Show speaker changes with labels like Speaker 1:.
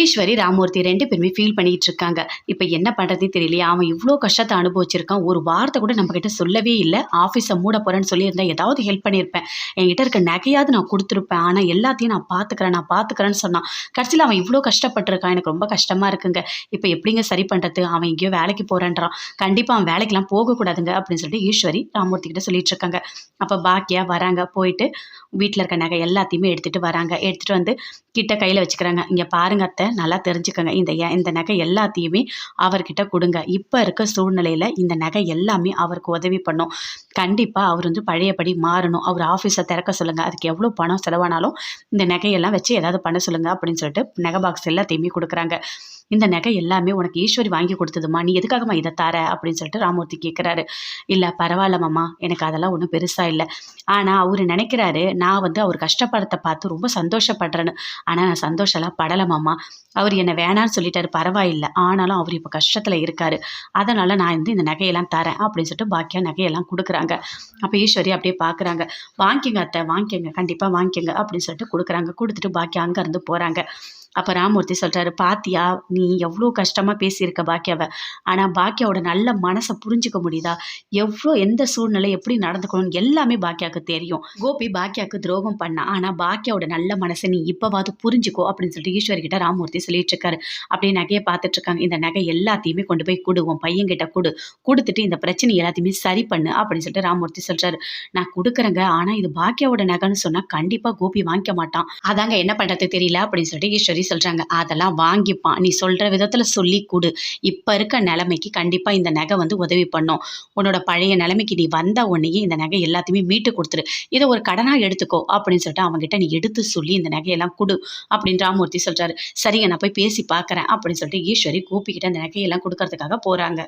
Speaker 1: ஈஸ்வரி ராமூர்த்தி ரெண்டு பேருமே ஃபீல் பண்ணிகிட்டு இருக்காங்க. இப்போ என்ன பண்ணுறதுன்னு தெரியலையா. அவன் இவ்வளோ கஷ்டத்தை அனுபவிச்சிருக்கான். ஒரு வார்த்தை கூட நம்மக்கிட்ட சொல்லவே இல்லை. ஆஃபீஸை மூட போகிறேன்னு சொல்லியிருந்தேன் ஏதாவது ஹெல்ப் பண்ணியிருப்பேன். என்கிட்ட இருக்க நகையாவது நான் கொடுத்துருப்பேன். ஆனால் எல்லாத்தையும் நான் பார்த்துக்கிறேன் நான் பார்த்துக்கிறேன்னு சொன்னான். கடைசியில் அவன் இவ்வளோ கஷ்டப்பட்டிருக்கான். எனக்கு ரொம்ப கஷ்டமாக இருக்குங்க. இப்போ எப்படிங்க சரி பண்ணுறது அவன் எங்கேயோ வேலைக்கு போகிறேன்றான் கண்டிப்பாக அவன் வேலைக்கெல்லாம் போகக்கூடாதுங்க அப்படின்னு சொல்லிட்டு ஈஸ்வரி ராமூர்த்தி கிட்ட சொல்லிட்டு இருக்காங்க. அப்போ பாக்கியாக வராங்க. போயிட்டு வீட்டில் இருக்க நகை எல்லாத்தையுமே எடுத்துகிட்டு வராங்க. எடுத்துகிட்டு வந்து கிட்ட கையில் வச்சுக்கிறாங்க. இங்கே பாருங்க அத்தை. நல்லா தெரிஞ்சுக்கங்க. இந்த இந்த நகை எல்லாத்தையுமே அவர்கிட்ட கொடுங்க. இப்போ இருக்க சூழ்நிலையில் இந்த நகை எல்லாமே அவருக்கு உதவி பண்ணும். கண்டிப்பாக அவர் வந்து பழையபடி மாறணும். அவர் ஆஃபீஸை திறக்க சொல்லுங்கள் அதுக்கு எவ்வளோ பணம் செலவானாலும் இந்த நகையெல்லாம் வச்சு ஏதாவது பண்ண சொல்லுங்கள் அப்படின்னு சொல்லிட்டு நகை பாக்ஸ் எல்லாத்தையுமே கொடுக்குறாங்க. இந்த நகை எல்லாமே உனக்கு ஈஸ்வரி வாங்கி கொடுத்ததுமா? நீ எதுக்காகம்மா இதை தர? அப்படின்னு சொல்லிட்டு ராமூர்த்தி கேட்குறாரு இல்லை பரவாயில்ல மாமா. எனக்கு அதெல்லாம் ஒன்றும் பெருசாக இல்லை. ஆனால் அவர் நினைக்கிறாரு நான் வந்து அவர் கஷ்டப்படுறத பார்த்து ரொம்ப சந்தோஷப்படுறேன்னு. ஆனால் நான் சந்தோஷம்லாம் படலை மாமா. அவர் என்னை வேணான்னு சொல்லிட்டாரு. பரவாயில்லை. ஆனாலும் அவர் இப்போ கஷ்டத்தில் இருக்காரு. அதனால் நான் வந்து இந்த நகையெல்லாம் தரேன். அப்படின்னு சொல்லிட்டு பாக்கியா நகையெல்லாம் கொடுக்குறாங்க. அப்போ ஈஸ்வரி அப்படியே பார்க்குறாங்க வாங்கிக்கங்க அத்தை வாங்கிக்கங்க கண்டிப்பாக வாங்கிக்கங்க அப்படின்னு சொல்லிட்டு கொடுக்குறாங்க. கொடுத்துட்டு பாக்கி அங்கேருந்து போகிறாங்க அப்போ ராமூர்த்தி சொல்கிறாரு பாத்தியா நீ எவ்வளோ கஷ்டமாக பேசியிருக்க பாக்கியாவை ஆனால் பாக்கியாவோட நல்ல மனசை புரிஞ்சுக்க முடியுதா? எவ்வளோ எந்த சூழ்நிலை எப்படி நடந்துக்கணும்னு எல்லாமே பாக்கியாவுக்கு தெரியும். கோபி பாக்கியாவுக்கு துரோகம் பண்ணா ஆனால் பாக்கியாவோட நல்ல மனசை நீ இப்போவாது புரிஞ்சுக்கோ அப்படின்னு சொல்லிட்டு ஈஸ்வரி கிட்ட ராமூர்த்தி சொல்லிட்டு இருக்காரு அப்படியே நகையை பார்த்துட்டு இருக்காங்க இந்த நகை எல்லாத்தையுமே கொண்டு போய் கொடுவோம் பையன்கிட்ட கொடு. கொடுத்துட்டு இந்த பிரச்சனை எல்லாத்தையுமே சரி பண்ணு அப்படின்னு சொல்லிட்டு ராமூர்த்தி சொல்கிறாரு நான் கொடுக்குறேங்க ஆனால் இது பாக்கியாவோட நகைன்னு சொன்னால் கண்டிப்பாக கோபி வாங்கிக்க மாட்டான். அதாங்க என்ன பண்ணுறது தெரியல அப்படின்னு சொல்லிட்டு ஈஸ்வரி சொல்கிறாங்க அதெல்லாம் வாங்கிப்பான். நீ சொல்கிற விதத்தில் சொல்லி கொடு. இப்போ இருக்க நிலைமைக்கு கண்டிப்பாக இந்த நகை வந்து உதவி பண்ணும். உன்னோட பழைய நிலைமைக்கு நீ வந்த உடனேயே இந்த நகை எல்லாத்தையுமே மீட்டு கொடுத்துரு. இதை ஒரு கடனாக எடுத்துக்கோ அப்படின்னு சொல்லிட்டு அவங்ககிட்ட நீ எடுத்து சொல்லி இந்த நகையெல்லாம் கொடு அப்படின்னு ராமூர்த்தி சொல்கிறாரு சரிங்க நான் போய் பேசி பார்க்குறேன் அப்படின்னு சொல்லிட்டு ஈஸ்வரி கூப்பிக்கிட்ட அந்த நகையெல்லாம் கொடுக்கறதுக்காக போகிறாங்க